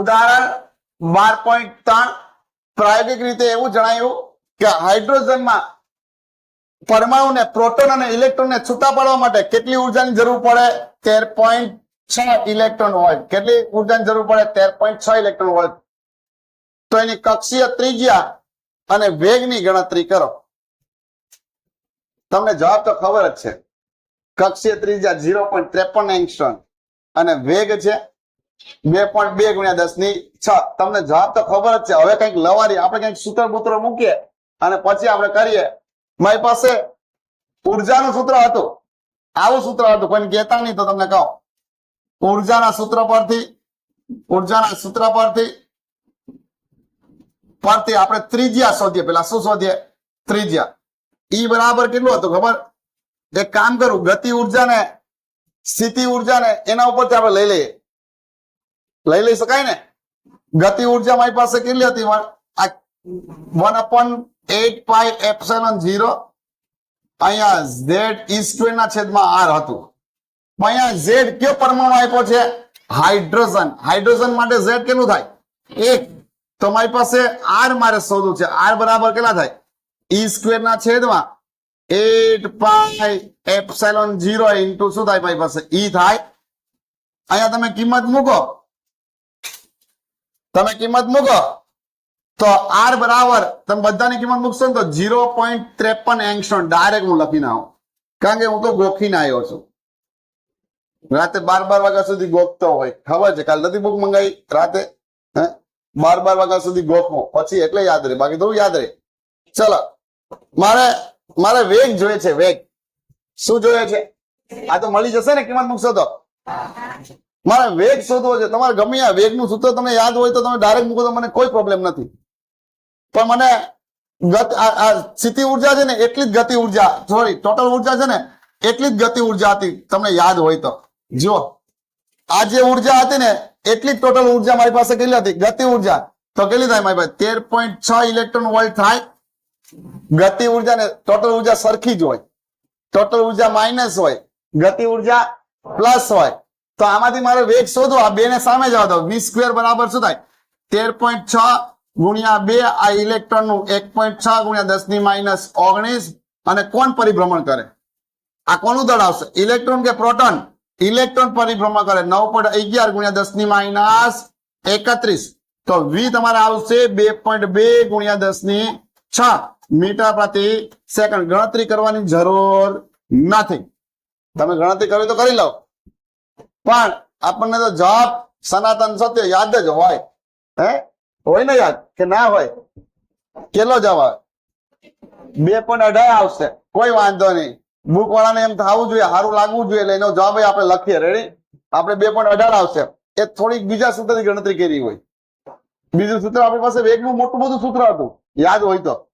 ઉદાહરણ બાર પોઈન્ટ ત્રણ. પ્રાયોગિક રીતે એવું જણાયું કે હાઇડ્રોજનમાં પરમાણુને પ્રોટોન અને ઇલેક્ટ્રોનને છૂટા પાડવા માટે કેટલી ઉર્જાની જરૂર પડે? તેર પોઈન્ટ છ ઇલેક્ટ્રોન વોલ્ટ કેટલી ઉર્જાની જરૂર પડે? તેર પોઈન્ટ છ ઇલેક્ટ્રોન વોલ્ટ તો એની કક્ષીય ત્રિજ્યા અને વેગની ગણતરી કરો. તમને જવાબ તો ખબર જ છે. કક્ષીય ત્રિજ્યા ઝીરો પોઈન્ટ ત્રેપન એંગસ્ટ્રોન અને વેગ છે બે પોઈન્ટ બે ગુણ્યા દસની છ. તમને જવાબ તો ખબર જ છે. હવે કંઈક લવારી આપણે કંઈક સૂત્ર બૂત્ર મૂકીએ અને પછી આપણે કરીએ. મારી પાસે ઉર્જાનું સૂત્ર હતું. આવું સૂત્ર હતું. કોઈ કહેતા નહીં તો તમને કહો. ઉર્જાના સૂત્ર પરથી, ઉર્જાના સૂત્ર પરથી પરથી આપણે ત્રિજ્યા શોધીએ. પેલા શું શોધીએ? ત્રિજ્યા. ઈ બરાબર કેટલું હતું ખબર? એક કામ કરું. ગતિ ઊર્જા ને સ્થિતિ ઊર્જા ને એના ઉપરથી આપણે લઈ લઈએ. લઈ લઈ શકાય ને? ગતિ ઊર્જા મારી પાસે કેટલી હતી one upon eight pi epsilon zero અહીંયા ઝેડ ઈ સ્ક્વેર ના છેદમાં આર હતું. અહીંયા ઝેડ કયો પરમાણુ આપ્યો છે? હાઇડ્રોજન. હાઇડ્રોજન માટે ઝેડ કેટલું થાય? એક. તો મારી પાસે આર મારે શોધવું છે. આર બરાબર કેટલા થાય? ઈ સ્ક્વેર ના છેદમાં eight pi epsilon zero into શું થાય મારી પાસે? ઈ થાય. અહીંયા તમે કિંમત મૂકો. તમે કિંમત મૂકો. તો આર બરાબર, તમે બધાની કિંમત મૂકશો ને તો ઝીરો પોઈન્ટ ત્રેપન એંગસ્ટ્રોમ ડાયરેક્ટ હું લખીને આવું. કારણ કે હું તો ગોખીને આવ્યો છું. રાતે બાર બાર વાગ્યા સુધી ગોખતો હોય. ખબર છે? કાલ નથી બુક મંગાવી? રાતે? હે? બાર બાર વાગ્યા સુધી ગોખવો. પછી એટલે યાદ રહે. બાકી થોડું યાદ રહે. ચલો. મારે મારે વેગ જોઈએ છે, વેગ. શું જોઈએ છે? આ તો મળી જશે ને? કિંમત મૂકશો તો? મારે વેગ શોધવો છે. તમારે ગમે આ વેગનું સૂત્ર તમને યાદ હોય તો તમે ડાયરેક્ટ મૂકો તો મને કોઈ પ્રોબ્લેમ નથી. પણ મને ગત આ સ્થિતિ ઊર્જા છે ને એટલી જ ગતિ ઊર્જા સોરી ટોટલ ઊર્જા છે ને એટલી જ ગતિ ઊર્જા હતી, તમને યાદ હોય તો. જુઓ. આ જે ઊર્જા હતી ને એટલી જ ટોટલ ઊર્જા મારી પાસે કેટલી હતી? ગતિ ઊર્જા. તો કેટલી થાય મારી પાસે? તેર પોઈન્ટ છ ઇલેક્ટ્રોન વોલ્ટ થાય. ગતિ ઊર્જા ને ટોટલ ઊર્જા સરખી જ હોય. ટોટલ ઊર્જા માઇનસ હોય. ગતિ ઊર્જા પ્લસ હોય. તો આમાંથી મારે વેગ શોધો. આ બે ને સામે જવા દો. વી સ્ક્વેર બરાબર શું થાય? તેર પોઈન્ટ છ ગુણ્યા બે આ ઇલેક્ટ્રોનનું એક પોઈન્ટ છ ગુણ્યા દસની માઇનસ ઓગણીસ. અને કોણ પરિભ્રમણ કરે? આ કોનું દળ આવશે ઇલેક્ટ્રોન કે પ્રોટોન? ઇલેક્ટ્રોન પરિભ્રમણ કરે. નવ પોઈન્ટ અગિયાર ગુણ્યા દસની માઇનસ એકત્રીસ. તો વી તમારે આવશે બે પોઈન્ટ બે ગુણ્યા દસની છ. મીટર પ્રતિ સેકન્ડ. ગણતરી કરવાની જરૂર નથી. તમે ગણતરી કરવી તો કરી લો. પણ આપણને તો જવાબ સનાતન સત્ય યાદ જ હોય. હે? હોય ને યાદ? કે ના હોય? કેટલો જવાબ બે પોઈન્ટ અઢાર આવશે. કોઈ વાંધો નહીં. બુક વાળાને એમ થવું જોઈએ, સારું લાગવું જોઈએ, એટલે એનો જવાબ આપણે લખીએ. રેડી આપણે બે પોઈન્ટ અઢાર આવશે. એ થોડીક બીજા સૂત્રની ગણતરી કરી હોય. બીજું સૂત્ર આપણી પાસે વેગનું મોટું બધું સૂત્ર હતું. યાદ હોય તો.